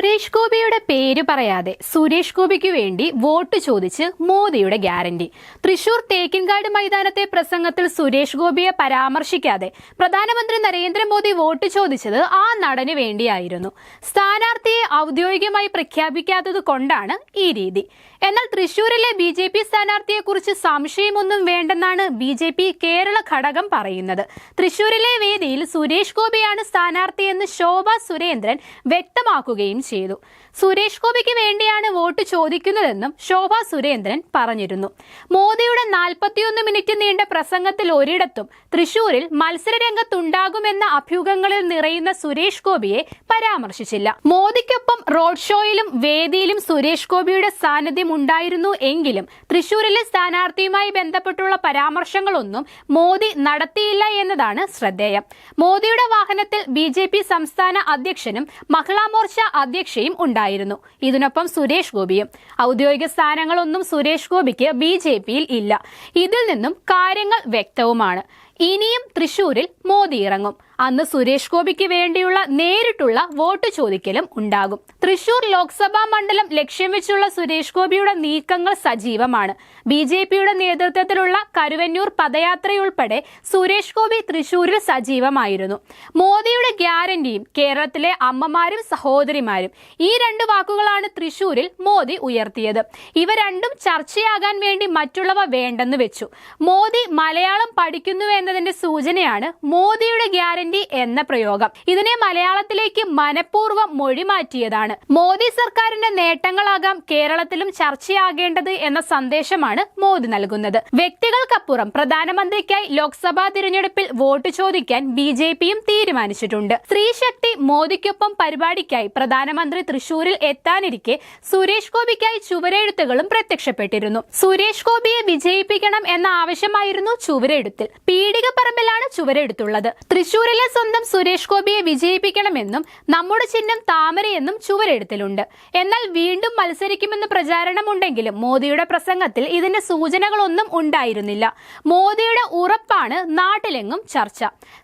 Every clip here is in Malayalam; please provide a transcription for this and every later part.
സുരേഷ് ഗോപിയുടെ പേര് പറയാതെ സുരേഷ് ഗോപിക്ക് വേണ്ടി വോട്ട് ചോദിച്ച് മോദിയുടെ ഗ്യാരണ്ടി. തൃശൂർ തേക്കിൻകാട് മൈതാനത്തെ പ്രസംഗത്തിൽ സുരേഷ് ഗോപിയെ പരാമർശിക്കാതെ പ്രധാനമന്ത്രി നരേന്ദ്രമോദി വോട്ട് ചോദിച്ചത് ആ നടന് വേണ്ടിയായിരുന്നു. സ്ഥാനാർത്ഥിയെ ഔദ്യോഗികമായി പ്രഖ്യാപിക്കാത്തത് കൊണ്ടാണ് ഈ രീതി. എന്നാൽ തൃശൂരിലെ ബി ജെ പി സ്ഥാനാർത്ഥിയെക്കുറിച്ച് സംശയമൊന്നും വേണ്ടെന്നാണ് ബി ജെ പി കേരള ഘടകം പറയുന്നത്. തൃശൂരിലെ വേദിയിൽ സുരേഷ് ഗോപിയാണ് സ്ഥാനാർത്ഥിയെന്ന് ശോഭ സുരേന്ദ്രൻ വ്യക്തമാക്കുകയും ചെയ്തു. സുരേഷ് ഗോപിക്ക് വേണ്ടിയാണ് വോട്ട് ചോദിക്കുന്നതെന്നും ശോഭ സുരേന്ദ്രൻ പറഞ്ഞിരുന്നു. മോദിയുടെ നാൽപ്പത്തിയൊന്ന് മിനിറ്റ് നീണ്ട പ്രസംഗത്തിൽ ഒരിടത്തും തൃശൂരിൽ മത്സരരംഗത്തുണ്ടാകുമെന്ന അഭ്യൂഹങ്ങളിൽ നിറയുന്ന സുരേഷ് ഗോപിയെ പരാമർശിച്ചില്ല. മോദിക്കൊപ്പം റോഡ് ഷോയിലും വേദിയിലും സുരേഷ് ഗോപിയുടെ സാന്നിധ്യം ഉണ്ടായിരുന്നു എങ്കിലും തൃശൂരിലെ സ്ഥാനാർത്ഥിയുമായി ബന്ധപ്പെട്ടുള്ള പരാമർശങ്ങളൊന്നും മോദി നടത്തിയില്ല എന്നതാണ് ശ്രദ്ധേയം. മോദിയുടെ വാഹനത്തിൽ ബി സംസ്ഥാന അധ്യക്ഷനും മഹിളാ മോർച്ച അധ്യക്ഷയും ഉണ്ടായിരുന്നു. ഇതിനൊപ്പം സുരേഷ് ഗോപിയും. ഔദ്യോഗിക സ്ഥാനങ്ങളൊന്നും സുരേഷ് ഗോപിക്ക് ബി ജെ പിയിൽ ഇല്ല. ഇതിൽ നിന്നും കാര്യങ്ങൾ വ്യക്തവുമാണ്. ഇനിയും തൃശൂരിൽ മോദി ഇറങ്ങും. അന്ന് സുരേഷ് ഗോപിക്ക് വേണ്ടിയുള്ള നേരിട്ടുള്ള വോട്ട് ചോദിക്കലും ഉണ്ടാകും. തൃശൂർ ലോക്സഭാ മണ്ഡലം ലക്ഷ്യം വെച്ചുള്ള സുരേഷ് ഗോപിയുടെ നീക്കങ്ങൾ സജീവമാണ്. ബി ജെ പിയുടെ നേതൃത്വത്തിലുള്ള കരുവന്നൂർ പദയാത്രയുൾപ്പെടെ സുരേഷ് ഗോപി തൃശൂരിൽ സജീവമായിരുന്നു. മോദിയുടെ ഗ്യാരണ്ടിയും കേരളത്തിലെ അമ്മമാരും സഹോദരിമാരും ഈ രണ്ട് വാക്കുകളാണ് തൃശൂരിൽ മോദി ഉയർത്തിയത്. ഇവ രണ്ടും ചർച്ചയാകാൻ വേണ്ടി മറ്റുള്ളവ വേണ്ടെന്ന് വെച്ചു. മോദി മലയാളം പഠിക്കുന്നു എന്നതിന്റെ സൂചനയാണ് മോദിയുടെ ഗ്യാരണ്ടി എന്ന പ്രയോഗം. ഇതിനെ മലയാളത്തിലേക്ക് മനഃപൂർവം മൊഴിമാറ്റിയതാണ് മോദി സർക്കാരിന്റെ നേട്ടങ്ങളാകാം കേരളത്തിലും ചർച്ചയാകേണ്ടത് എന്ന സന്ദേശമാണ് മോദി നൽകുന്നത്. വ്യക്തികൾക്കപ്പുറം പ്രധാനമന്ത്രിക്കായി ലോക്സഭാ തിരഞ്ഞെടുപ്പിൽ വോട്ട് ചോദിക്കാൻ ബി ജെ പിയും തീരുമാനിച്ചിട്ടുണ്ട്. സ്ത്രീശക്തി മോദിക്കൊപ്പം പരിപാടിക്കായി പ്രധാനമന്ത്രി തൃശൂരിൽ എത്താനിരിക്കെ സുരേഷ് ഗോപിക്കായി ചുവരെഴുത്തുകളും പ്രത്യക്ഷപ്പെട്ടിരുന്നു. സുരേഷ് ഗോപിയെ വിജയിപ്പിക്കണം എന്ന ആവശ്യമായിരുന്നു ചുവരെഴുത്തിൽ. പീഡികപ്പറമ്പിലാണ് ചുവരെഴുത്തുള്ളത്. തൃശൂരിലെ സ്വന്തം സുരേഷ് ഗോപിയെ വിജയിപ്പിക്കണമെന്നും നമ്മുടെ ചിഹ്നം താമരയെന്നും ചുവരെഴുത്തിലുണ്ട്. എന്നാൽ വീണ്ടും മത്സരിക്കുമെന്ന് പ്രചാരണമുണ്ടെങ്കിലും മോദിയുടെ പ്രസംഗത്തിൽ ഇതിന്റെ സൂചനകളൊന്നും ഉണ്ടായിരുന്നില്ല. മോദിയുടെ ഉറപ്പാണ് നാട്ടിലെങ്ങും ചർച്ച.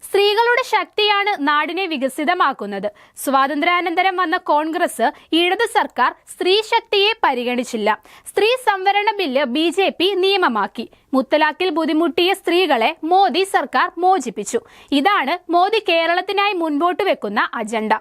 സ്ത്രീകളുടെ ശക്തിയാണ് നാടിനെ വികസിതമാക്കുന്നത്. സ്വാതന്ത്ര്യാനന്തരം വന്ന കോൺഗ്രസ് ഇടത് സർക്കാർ സ്ത്രീ ശക്തിയെ പരിഗണിച്ചില്ല. സ്ത്രീ സംവരണ ബില്ല് ബി നിയമമാക്കി. മുത്തലാഖിൽ ബുദ്ധിമുട്ടിയ സ്ത്രീകളെ മോദി സർക്കാർ മോചിപ്പിച്ചു. ഇതാണ് മോദി കേരളത്തിനായി മുൻപോട്ട് വെക്കുന്ന അജണ്ട.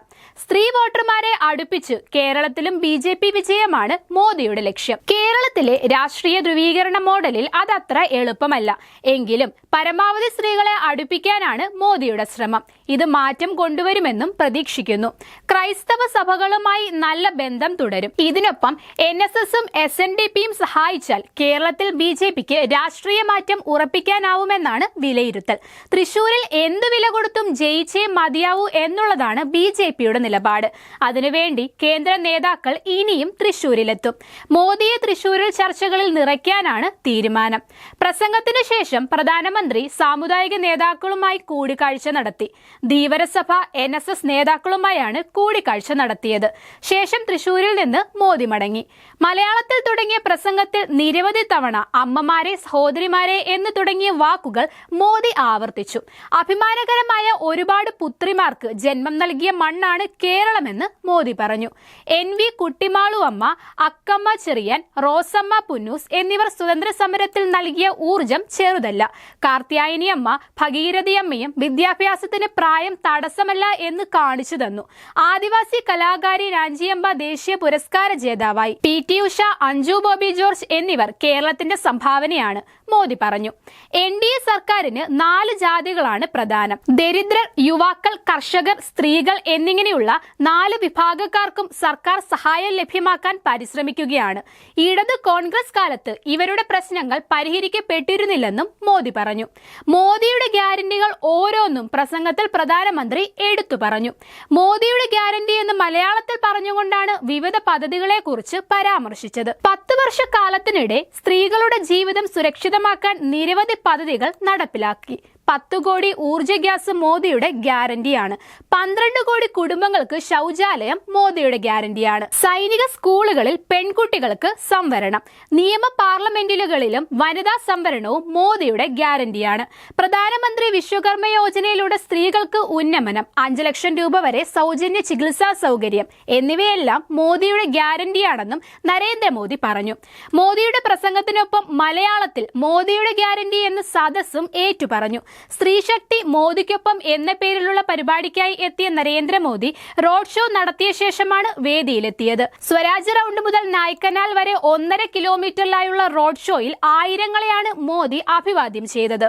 സ്ത്രീ വോട്ടർമാരെ അടുപ്പിച്ച് കേരളത്തിലും ബി ജെ പി വിജയമാണ് മോദിയുടെ ലക്ഷ്യം. കേരളത്തിലെ രാഷ്ട്രീയ ധ്രുവീകരണ മോഡലിൽ അതത്ര എളുപ്പമല്ല. എങ്കിലും പരമാവധി സ്ത്രീകളെ അടുപ്പിക്കാനാണ് മോദിയുടെ ശ്രമം. ഇത് മാറ്റം കൊണ്ടുവരുമെന്നും പ്രതീക്ഷിക്കുന്നു. ക്രൈസ്തവ സഭകളുമായി നല്ല ബന്ധം തുടരും. ഇതിനൊപ്പം എൻ എസ് എസും എസ് എൻ ഡി പിയും സഹായിച്ചാൽ കേരളത്തിൽ ബി ജെ പിക്ക് രാഷ്ട്രീയ മാറ്റം ഉറപ്പിക്കാനാവുമെന്നാണ് വിലയിരുത്തൽ. തൃശൂരിൽ എന്ത് വില കൊടുത്തും ജയിച്ചേ മതിയാവൂ എന്നുള്ളതാണ് ബി ജെ പിയുടെ നിലപാട്. അതിനുവേണ്ടി കേന്ദ്ര നേതാക്കൾ ഇനിയും തൃശൂരിലെത്തും. മോദിയെ തൃശൂരിൽ ചർച്ചകളിൽ നിറയ്ക്കാനാണ് തീരുമാനം. പ്രസംഗത്തിന് ശേഷം പ്രധാനമന്ത്രി സാമുദായിക നേതാക്കളുമായി കൂടിക്കാഴ്ച നടത്തി. ധീവരസഭ എൻ എസ് എസ് നേതാക്കളുമായാണ് കൂടിക്കാഴ്ച നടത്തിയത്. ശേഷം തൃശൂരിൽ നിന്ന് മോദി മടങ്ങി. മലയാളത്തിൽ തുടങ്ങിയ പ്രസംഗത്തിൽ നിരവധി തവണ അമ്മമാരെ സഹോദരിമാരെ എന്ന് തുടങ്ങിയ വാക്കുകൾ മോദി ആവർത്തിച്ചു. അഭിമാനകരമായ ഒരുപാട് പുത്രിമാർക്ക് ജന്മം നൽകിയ മണ്ണാണ് കേരളമെന്ന് മോദി പറഞ്ഞു. എൻ വി കുട്ടിമാളു അമ്മ അക്കമ്മ ചെറിയാൻ റോസമ്മ പുന്നൂസ് എന്നിവർ സ്വതന്ത്ര സമരത്തിൽ നൽകിയ ഊർജം ചെറുതല്ല. കാർത്യായനി അമ്മ ഭഗീരഥിയമ്മയും വിദ്യാഭ്യാസത്തിന് പ്രായം തടസ്സമല്ല എന്ന് കാണിച്ചു തന്നു. ആദിവാസി കലാകാരി രാഞ്ചിയമ്പ ദേശീയ പുരസ്കാര ജേതാവായി. പി. ടി. ഉഷ അഞ്ജു ബോബി ജോർജ് എന്നിവർ കേരളത്തിന്റെ സംഭാവനയാണ് മോദി പറഞ്ഞു. എൻ. ഡി. എ സർക്കാരിന് നാല് ജാതികളാണ് പ്രധാനം. ദരിദ്രർ യുവാക്കൾ കർഷകർ സ്ത്രീകൾ എന്നിങ്ങനെയുള്ള നാല് വിഭാഗക്കാർക്കും സർക്കാർ സഹായം ലഭ്യമാക്കാൻ പരിശ്രമിക്കുകയാണ്. ഇടത് കോൺഗ്രസ് കാലത്ത് ഇവരുടെ പ്രശ്നങ്ങൾ പരിഹരിക്കപ്പെട്ടിരുന്നില്ലെന്നും മോദി പറഞ്ഞു. മോദിയുടെ ഗ്യാരണ്ടികൾ ഓരോന്നും പ്രസംഗത്തിൽ പ്രധാനമന്ത്രി എടുത്തു പറഞ്ഞു. മോദിയുടെ ഗ്യാരണ്ടി എന്ന് മലയാളത്തിൽ പറഞ്ഞുകൊണ്ടാണ് വിവിധ പദ്ധതികളെ കുറിച്ച് പരാമർശിച്ചത്. പത്ത് വർഷക്കാലത്തിനിടെ സ്ത്രീകളുടെ ജീവിതം സുരക്ഷിതമാക്കാൻ നിരവധി പദ്ധതികൾ നടപ്പിലാക്കി. പത്ത് കോടി ഊർജ ഗ്യാസ് മോദിയുടെ ഗ്യാരണ്ടിയാണ് പന്ത്രണ്ട് കോടി കുടുംബങ്ങൾക്ക് ശൗചാലയം മോദിയുടെ ഗ്യാരണ്ടിയാണ് സൈനിക സ്കൂളുകളിൽ പെൺകുട്ടികൾക്ക് സംവരണം. നിയമ പാർലമെന്റുകളിലും വനിതാ സംവരണവും മോദിയുടെ ഗ്യാരണ്ടിയാണ് പ്രധാനമന്ത്രി വിശ്വകർമ്മ യോജനയിലൂടെ സ്ത്രീകൾക്ക് ഉന്നമനം അഞ്ച് ലക്ഷം രൂപ വരെ സൗജന്യ ചികിത്സാ സൗകര്യം എന്നിവയെല്ലാം മോദിയുടെ ഗ്യാരണ്ടിയാണെന്നും നരേന്ദ്രമോദി പറഞ്ഞു. മോദിയുടെ പ്രസംഗത്തിനൊപ്പം മലയാളത്തിൽ മോദിയുടെ ഗ്യാരണ്ടി എന്ന് സദസ്സും ഏറ്റുപറഞ്ഞു. സ്ത്രീശക്തി മോദിക്കൊപ്പം എന്ന പേരിലുള്ള പരിപാടിക്കായി എത്തിയ നരേന്ദ്രമോദി റോഡ് ഷോ നടത്തിയ ശേഷമാണ് വേദിയിലെത്തിയത്. സ്വരാജ് റൗണ്ട് മുതൽ നായ്ക്കനാൽ വരെ ഒന്നര കിലോമീറ്ററിലായുള്ള റോഡ് ഷോയിൽ ആയിരങ്ങളെയാണ് മോദി അഭിവാദ്യം ചെയ്തത്.